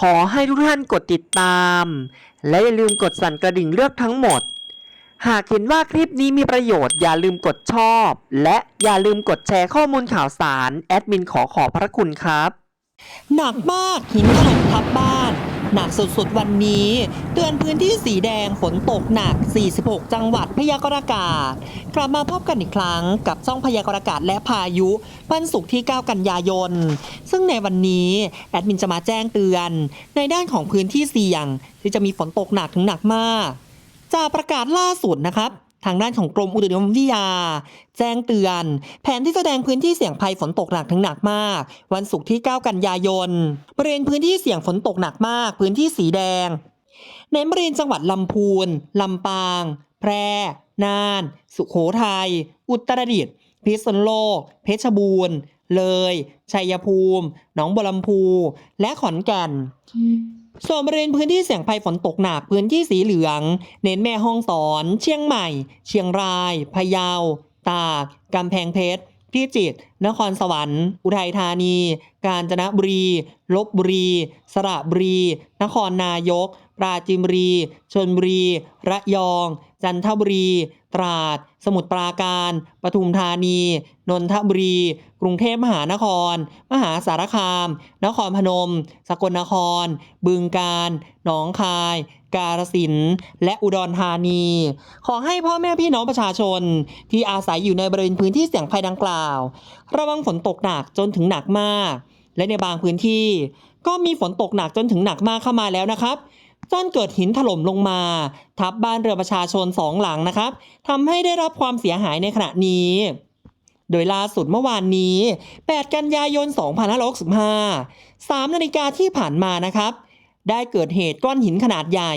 ขอให้ทุกท่านกดติดตาม และอย่าลืมกดสั่นกระดิ่งเลือกทั้งหมด หากเห็นว่าคลิปนี้มีประโยชน์อย่าลืมกดชอบ และอย่าลืมกดแชร์ข้อมูลข่าวสาร แอดมินขอขอบพระคุณครับ หนักมากหินถล่มทับบ้าน หนักสุดๆ วันนี้ เตือนพื้นที่สีแดงฝนตกหนัก 46 จังหวัดพยากรณ์อากาศ กลับมาพบกันอีกครั้งกับช่องพยากรณ์อากาศและพายุวันศุกร์ที่ 9 กันยายน ซึ่งในวันนี้แอดมินจะมาแจ้งเตือน ในด้านของพื้นที่เสี่ยง ที่จะมีฝนตกหนักถึงหนักมาก จากประกาศล่าสุดนะครับ ทางด้านของกรมอุตุนิยมวิทยา แจ้งเตือน แผนที่แสดงพื้นที่เสี่ยงภัยฝนตกหนักถึงหนักมาก วันศุกร์ที่ 9 กันยายนบริเวณพื้นที่เสี่ยงฝนตกหนักมาก พื้นที่สีแดง ในบริเวณจังหวัดลำพูนลำปาง แพร่ น่าน สุโขทัยอุตรดิตถ์พิษณุโลก เพชรบูรณ์ เลย ชัยภูมิ หนองบัวลำพู และขอนแก่น ส่วนบริเวณพื้นที่เสี่ยงภัยฝนตกหนักพื้นที่สีเหลือง เน้นแม่ห้องสอน เชียงใหม่ เชียงราย พะเยา ตาก กำแพงเพชรพิจิตร นครสวรรค์ อุทัยธานี กาญจนบุรี ลบบุรี สระบุรี นครนายก ปราจีนบุรี ชลบุรี ระยองจันทบุรี ตราด สมุทรปราการ ปทุมธานี นนทบุรี กรุงเทพมหานคร มหาสารคาม นครพนม สกลนคร บึงกาฬ หนองคาย กาฬสินธุ์ และอุดรธานี ขอให้พ่อแม่พี่น้องประชาชน ที่อาศัยอยู่ในบริเวณพื้นที่เสี่ยงภัยดังกล่าว ระวังฝนตกหนักจนถึงหนักมาก และในบางพื้นที่ ก็มีฝนตกหนักจนถึงหนักมากเข้ามาแล้วนะครับ จนเกิดหินถล่มลงมา ทับบ้านเรือประชาชนสองหลังนะครับทำให้ได้รับความเสียหายในขณะนี้ โดยล่าสุดเมื่อวานนี้ 8 กันยายน 2565 3นาฬิกาที่ผ่านมานะครับ ได้เกิดเหตุก้อนหินขนาดใหญ่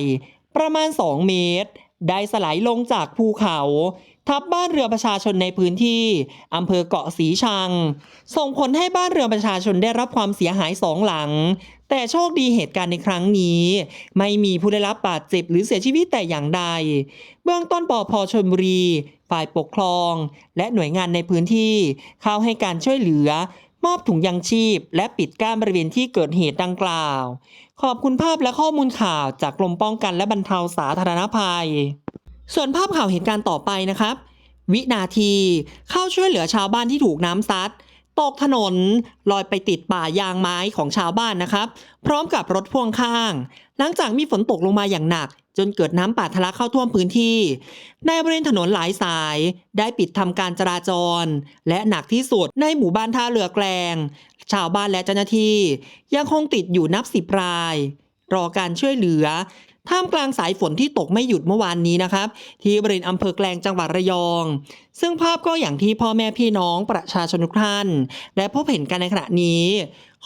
ประมาณ 2 เมตร ได้สไลด์ลงจากภูเขา ทับบ้านเรือประชาชนในพื้นที่อำเภอเกาะสีชัง ส่งผลให้บ้านเรือประชาชนได้รับความเสียหายสองหลัง แต่โชคดีเหตุการณ์ในครั้งนี้ ไม่มีผู้ได้รับบาดเจ็บหรือเสียชีวิตแต่อย่างใด เบื้องต้นปอพชนบุรี ฝ่ายปกครอง และหน่วยงานในพื้นที่ เข้าให้การช่วยเหลือ มอบถุงยังชีพ และปิดกั้นบริเวณที่เกิดเหตุดังกล่าว ขอบคุณภาพและข้อมูลข่าวจากกรมป้องกันและบรรเทาสาธารณภัย ส่วนภาพข่าวเหตุการณ์ต่อไปนะครับ วินาทีเข้าช่วยเหลือชาวบ้านที่ถูกน้ำซัดตกถนนลอยไปติดป่ายางไม้ของชาวบ้านนะครับ พร้อมกับรถพ่วงข้าง หลังจากมีฝนตกลงมาอย่างหนัก จนเกิดน้ำป่าทะลักเข้าท่วมพื้นที่ ในบริเวณถนนหลายสาย ได้ปิดทำการจราจร และหนักที่สุดในหมู่บ้านท่าเรือแกลง ชาวบ้านและเจ้าหน้าที่ ยังคงติดอยู่นับสิบราย รอการช่วยเหลือ ท่ามกลางสายฝนที่ตกไม่หยุดเมื่อวานนี้นะครับ ที่บริเวณอำเภอแกลงจังหวัดระยอง ซึ่งภาพก็อย่างที่พ่อแม่พี่น้องประชาชนทุกท่าน และพบเห็นกันในขณะนี้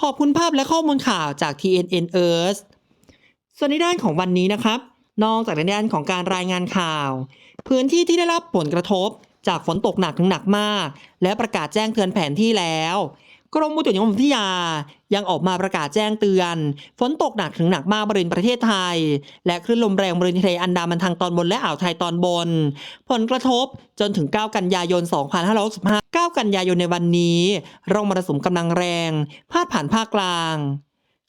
ขอบคุณภาพและข้อมูลข่าวจาก TNN Earth ส่วนในด้านของวันนี้นะครับ นอกจากในด้านของการรายงานข่าว พื้นที่ที่ได้รับผลกระทบจากฝนตกหนักถึงหนักมาก และประกาศแจ้งเตือนแผนที่แล้ว กรมอุตุนิยมวิทยา ยังออกมาประกาศแจ้งเตือน ฝนตกหนักถึงหนักมากบริเวณประเทศไทย และคลื่นลมแรงบริเวณทะเลอันดามันทางตอนบนและอ่าวไทยตอนบน ผลกระทบจนถึง 9 กันยายน 2565 9 กันยายนในวันนี้ ร่องมรสุมกำลังแรง พาดผ่านภาคกลาง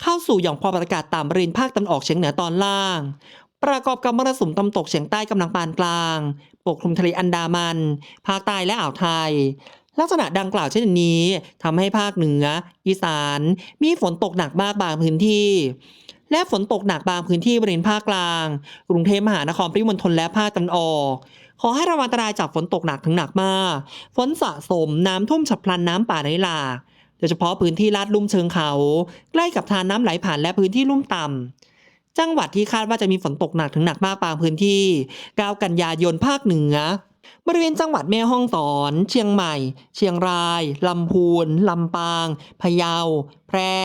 เข้าสู่หย่อมความกดอากาศต่ำบริเวณภาคตะวันออกเฉียงเหนือตอนล่างประกอบกับมรสุมตะวันตกเฉียงใต้กำลังปานกลาง ปกคลุมทะเลอันดามัน ภาคใต้และอ่าวไทย ลักษณะดังกล่าวเช่นนี้ทำให้ภาคเหนือ อีสาน มีฝนตกหนักมากบางพื้นที่ และฝนตกหนักบางพื้นที่บริเวณภาคกลาง กรุงเทพมหานครปริมณฑลและภาคตะวันออก ขอให้ระวังอันตรายจากฝนตกหนักถึงหนักมาก ฝนสะสมน้ำท่วมฉับพลันน้ำป่าไหลหลากโดยเฉพาะพื้นที่ลาดลุ่มเชิงเขา ใกล้กับทานน้ำไหลผ่านและพื้นที่ลุ่มต่ำจังหวัดที่คาดว่าจะมีฝนตกหนักถึงหนักมากบางพื้นที่ 9 กันยายนภาคเหนือ บริเวณจังหวัดแม่ฮ่องสอน เชียงใหม่ เชียงราย ลำพูน ลำปาง พะเยา แพร่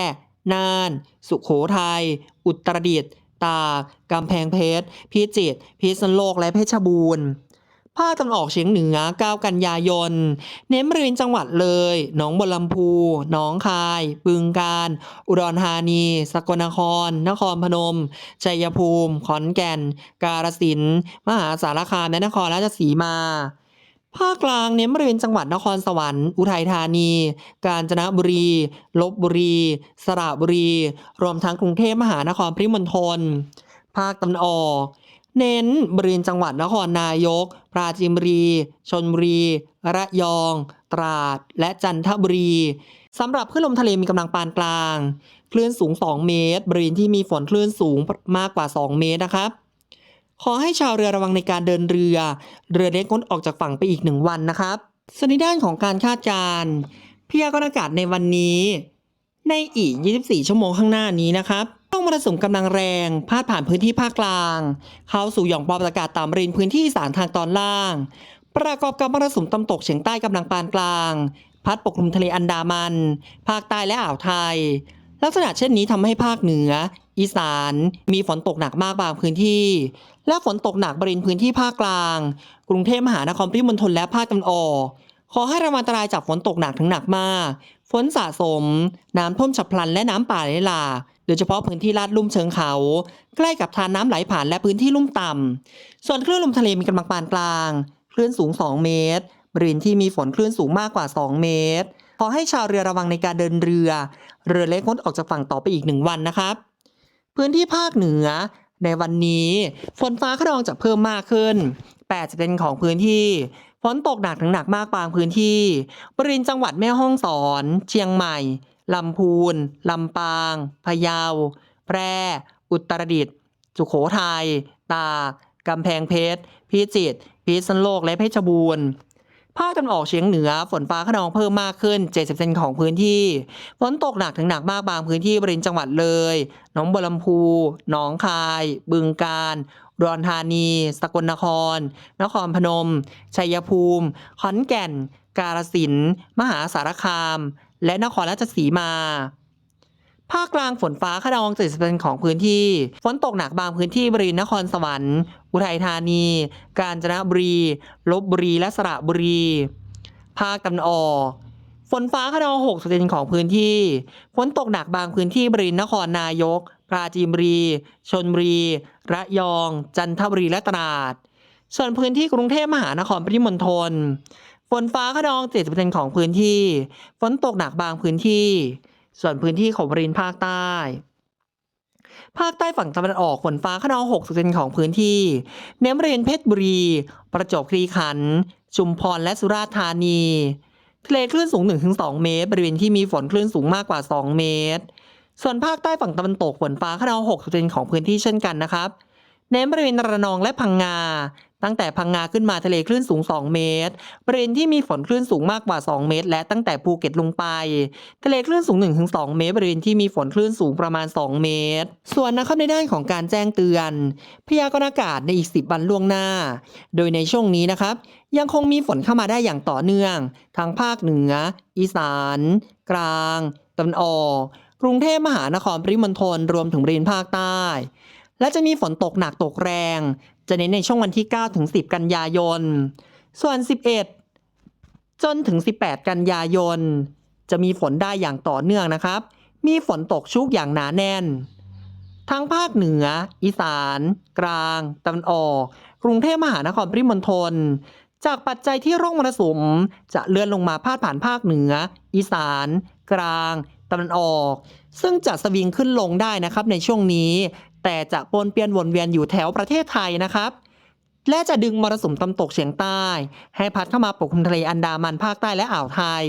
น่าน สุขโขทัย อุตรดิตถ์ ตาก กำแพงเพชร พิจิตร พิษณุโลก และเพชรบูรณ์ ภาคตะวันออกเฉียงเหนือ 9 กันยายน เน้นบริเวณจังหวัดเลย หนองบัวลำพู หนองคาย บึงกาฬ อุดรธานี สกลนคร นครพนม ชัยภูมิ ขอนแก่น กาฬสินธุ์ มหาสารคาม และนครราชสีมาภาคกลางเน้นบริเวณจังหวัดนครสวรรค์ อุทัยธานี กาญจนบุรี ลบบุรี สระบุรี รวมทั้งกรุงเทพมหานครปริมณฑล ภาคตะวันออก เน้นบริเวณจังหวัดนครนายก ปราจีนบุรี ชนบุรี ระยอง ตราด และจันทบุรีสำหรับคลื่นลมทะเลมีกำลังปานกลาง คลื่นสูง 2 เมตร บริเวณที่มีฝนคลื่นสูงมากกว่า 2 เมตรนะครับ ขอให้ชาวเรือระวังในการเดินเรือ เรือเล็กงดออกจากฝั่งไปอีกหนึ่งวันนะครับส่วนในด้านของการคาดการณ์พยากรณ์อากาศในวันนี้ ในอีก 24 ชั่วโมงข้างหน้านี้นะครับ มรสุมกำลังแรงพาดผ่านพื้นที่ภาคกลาง เข้าสู่หย่อมความกดอากาศต่ำบริเวณพื้นที่อีสานทางตอนล่าง ประกอบกับมรสุมตะวันตกเฉียงใต้กำลังปานกลาง พัดปกคลุมทะเลอันดามัน ภาคใต้และอ่าวไทย ลักษณะเช่นนี้ทำให้ภาคเหนือ อีสาน มีฝนตกหนักมากบางพื้นที่ และฝนตกหนักบริเวณพื้นที่ภาคกลาง กรุงเทพมหานครปริมณฑลและภาคตะวันออกขอให้ระวังอันตรายจากฝนตกหนักถึงหนักมาก ฝนสะสม น้ำท่วมฉับพลันและน้ำป่าไหลหลากโดยเฉพาะพื้นที่ลาดลุ่มเชิงเขา ใกล้กับทานน้ำไหลผ่านและพื้นที่ลุ่มต่ำ ส่วนคลื่นลมทะเลมีกำลังปานกลาง คลื่นสูง 2 เมตร บริเวณที่มีฝนคลื่นสูงมากกว่า 2 เมตร ขอให้ชาวเรือระวังในการเดินเรือ เรือเล็กงดออกจากฝั่งต่อไปอีกหนึ่งวันนะครับ พื้นที่ภาคเหนือ ในวันนี้ ฝนฟ้าขนองจะเพิ่มมากขึ้น 80%ของพื้นที่ ฝนตกหนักถึงหนักมากบางพื้นที่ บริเวณจังหวัดแม่ฮ่องสอน เชียงใหม่ ลำพูน ลำปาง พะเยา แพร่ อุตรดิตถ์ สุโขทัย ตาก กำแพงเพชร พิจิตร พิษณุโลก และเพชรบูรณ์ ภาคตะวันออกเฉียงเหนือฝนฟ้าขนองเพิ่มมากขึ้น 70%ของพื้นที่ ฝนตกหนักถึงหนักมากบางพื้นที่บริเวณจังหวัดเลยหนองบัวลำพู หนองคาย บึงกาฬอุดรธานี สกลนคร นครพนม ชัยภูมิ ขอนแก่น กาฬสิน มหาสารคาม และนครราชสีมา ภาคกลางฝนฟ้าขนอง70%ของพื้นที่ ฝนตกหนักบางพื้นที่บริเวณนครสวรรค์ อุทัยธานี กาญจนบุรี ลบบุรี และสระบุรี ภาคตะวันออกฝนฟ้าขนอง60%ของพื้นที่ ฝนตกหนักบางพื้นที่บริเวณนครนายก ปราจีนบุรี ชนบุรี ระยอง จันทบุรี และตราด ส่วนพื้นที่กรุงเทพมหานครปริมณฑล ฝนฟ้าขนอง70%ของพื้นที่ ฝนตกหนักบางพื้นที่ ส่วนพื้นที่ของบริเวณภาคใต้ ภาคใต้ฝั่งตะวันออกฝนฟ้าขนอง60%ของพื้นที่ เน้นบริเวณเพชรบุรี ประจวบคีรีขันธ์ชุมพรและสุราษฎร์ธานีทะเลคลื่นสูง 1-2 เมตร บริเวณที่มีฝนคลื่นสูงมากกว่า 2 เมตร ส่วนภาคใต้ฝั่งตะวันตกฝนฟ้าขนอง60%ของพื้นที่เช่นกันนะครับ เน้นบริเวณระนองและพังงา ตั้งแต่พังงาขึ้นมาทะเลคลื่นสูง 2 เมตร บริเวณที่มีฝนคลื่นสูงมากกว่า 2 เมตร และตั้งแต่ภูเก็ตลงไป ทะเลคลื่นสูง 1-2 เมตร บริเวณที่มีฝนคลื่นสูงประมาณ 2 เมตร ส่วนนะครับในด้านของการแจ้งเตือน พยากรณ์อากาศในอีก 10 วันล่วงหน้า โดยในช่วงนี้นะครับ ยังคงมีฝนเข้ามาได้อย่างต่อเนื่องทั้งภาคเหนือ อีสาน กลางตะวันออก กรุงเทพมหานครปริมณฑลรวมถึงบริเวณภาคใต้ และจะมีฝนตกหนักตกแรง จะเน้นในช่วงวันที่ 9 ถึง 10 กันยายน ส่วน 11 จนถึง 18 กันยายน จะมีฝนได้อย่างต่อเนื่องนะครับ มีฝนตกชุกอย่างหนาแน่น ทั้งภาคเหนือ อีสาน กลางตะวันออก กรุงเทพมหานครปริมณฑลจากปัจจัยที่ร่องมรสุมจะเลื่อนลงมาพาดผ่านภาคเหนือ อีสาน กลางตะวันออก ซึ่งจะสวิงขึ้นลงได้นะครับในช่วงนี้ แต่จะปนเปลี่ยนวนเวียนอยู่แถวประเทศไทยนะครับและจะดึงมรสุมตะวันตกเฉียงใต้ ให้พัดเข้ามาปกคลุมทะเลอันดามันภาคใต้และอ่าวไทย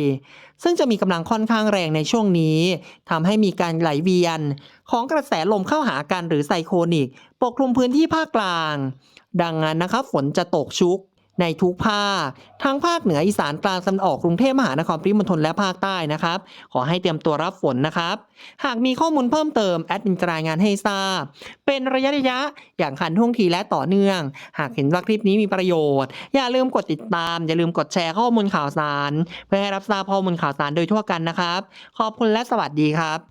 ซึ่งจะมีกำลังค่อนข้างแรงในช่วงนี้ทำให้มีการไหลเวียน ของกระแสลมเข้าหากันหรือไซโคนิก ปกคลุมพื้นที่ภาคกลาง ดังนั้นนะครับฝนจะตกชุก ในทุกภาค ทั้งภาคเหนืออีสานกลางตะวันออกกรุงเทพมหานครปริมณฑลและภาคใต้นะครับ ขอให้เตรียมตัวรับฝนนะครับ หากมีข้อมูลเพิ่มเติมแอดมินจะรายงานให้ทราบ เป็นระยะระยะอย่างทันท่วงทีและต่อเนื่อง หากเห็นว่าคลิปนี้มีประโยชน์ อย่าลืมกดติดตาม อย่าลืมกดแชร์ข้อมูลข่าวสาร เพื่อให้รับทราบข้อมูลข่าวสารโดยทั่วกันนะครับ ขอบคุณและสวัสดีครับ